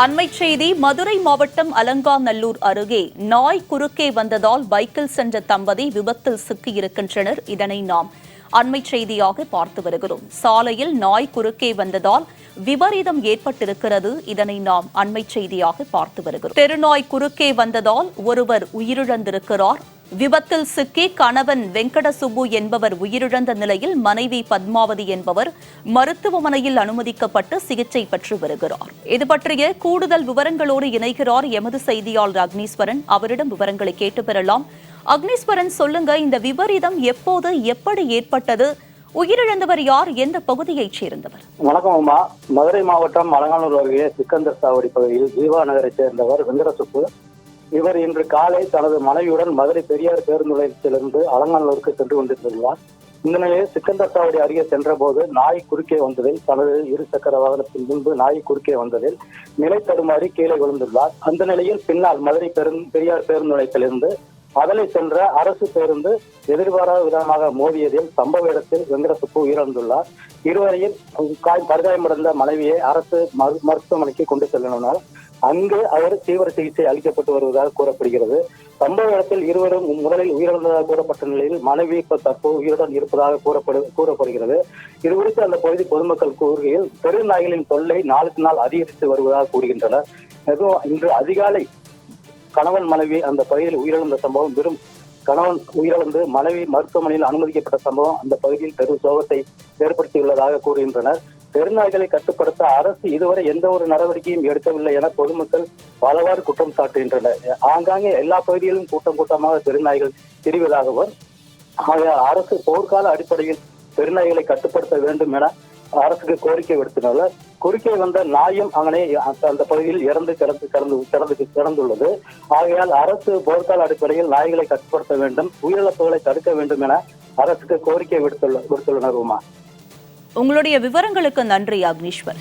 அண்மைச் செய்தி மதுரை மாவட்டம் அலங்காநல்லூர் அருகே நாய் குறுக்கே வந்ததால் பைக்கில் சென்ற தம்பதி விபத்தில் சிக்கியிருக்கின்றனர். இதனை நாம் அண்மைச் செய்தியாக பார்த்து வருகிறோம். சாலையில் நாய் குறுக்கே வந்ததால் விபரீதம் ஏற்பட்டிருக்கிறது. இதனை நாம் அண்மைச் செய்தியாக பார்த்து வருகிறோம். தெருநாய் குறுக்கே வந்ததால் ஒருவர் உயிரிழந்திருக்கிறார். விபத்தில் சிக்கி கணவன் வெங்கட சுப்பு என்பவர் உயிரிழந்த நிலையில் மனைவி பத்மாவதி என்பவர் மருத்துவமனையில் அனுமதிக்கப்பட்டு சிகிச்சை பெற்று வருகிறார். இது பற்றிய கூடுதல் விவரங்களோடு இணைகிறார் எமது செய்தியாளர் அக்னீஸ்வரன். அவரிடம் விவரங்களை கேட்டு பெறலாம். அக்னீஸ்வரன் சொல்லுங்க இந்த விபரீதம் எப்போது எப்படி ஏற்பட்டது? உயிரிழந்தவர் யார்? எந்த பகுதியைச் சேர்ந்தவர்? வணக்கம் அம்மா. மதுரை மாவட்டம் அலங்கானூர் அருகே சிக்கந்தர் சாவடி பகுதியில் ஜீவா நகரை சேர்ந்தவர் வெங்கடசுப்பு. இவர் இன்று காலை தனது மனைவியுடன் மதுரை பெரியார் பேருந்து நிலையத்திலிருந்து அலங்காநல்லூருக்கு சென்று கொண்டிருந்துள்ளார் இந்த நிலையில் சிக்கந்தர் சாவடி அருகே சென்றபோது நாய் குறுக்கே வந்ததில் தனது இரு சக்கர வாகனத்தின் முன்பு நாய் குறுக்கே வந்ததில் நிலை தடுமாறி கீழே விழுந்துள்ளார். அந்த நிலையில் பின்னால் மதுரை பெரும் பெரியார் பேருந்து நிலையத்திலிருந்து அதலை சென்ற அரசு பேருந்து எதிர்பாராத விதமாக மோதியதில் சம்பவ இடத்தில் வெங்கடசுப்பு உயிரிழந்துள்ளார். இருவரையும் பரிதாயமடைந்த மனைவியை அரசு மரு- மருத்துவமனைக்கு கொண்டு செல்லினார். அங்கு அவர் தீவிர சிகிச்சை அளிக்கப்பட்டு வருவதாக கூறப்படுகிறது. சம்பவ இடத்தில் இருவரும் முதலில் உயிரிழந்ததாக கூறப்பட்ட நிலையில் மனைவி இப்போ தற்போது உயிருடன் இருப்பதாக கூறப்படு கூறப்படுகிறது. இது குறித்து அந்த பகுதி பொதுமக்கள் கூறுகையில் பெருநாய்களின் தொல்லை நாளுக்கு நாள் அதிகரித்து வருவதாக கூறுகின்றனர். அதுவும் இன்று அதிகாலை கணவன் மனைவி அந்த பகுதியில் உயிரிழந்த சம்பவம் வெறும் கணவன் உயிரிழந்து மனைவி மருத்துவமனையில் அனுமதிக்கப்பட்ட சம்பவம் அந்த பகுதியில் பெரும் சோகத்தை ஏற்படுத்தியுள்ளதாக கூறுகின்றனர். பெருநாய்களை கட்டுப்படுத்த அரசு இதுவரை எந்த ஒரு நடவடிக்கையும் எடுக்கவில்லை என பொதுமக்கள் பலவாறு குற்றம் சாட்டுகின்றனர். ஆங்காங்கே எல்லா பகுதிகளிலும் கூட்டம் கூட்டமாக பெருநாய்கள் திரிவதாகவும் ஆக அரசு போர்க்கால அடிப்படையில் பெருநாய்களை கட்டுப்படுத்த வேண்டும் என அரசுக்கு கோரிக்கை விடுத்துள்ளனர். குறுக்கே வந்த நாயும் அங்கனே அந்த- அந்த பகுதியில் இறந்து கிடந்து கிடந்து கிடந்து கிடந்துள்ளது. ஆகையால் அரசு போர்க்கால அடிப்படையில் நாய்களை கட்டுப்படுத்த வேண்டும் உயிரிழப்புகளை தடுக்க வேண்டும் என அரசுக்கு கோரிக்கை விடுத்துள்ள விடுத்துள்ளனர் உமா. உங்களுடைய விவரங்களுக்கு நன்றி அக்னீஸ்வர்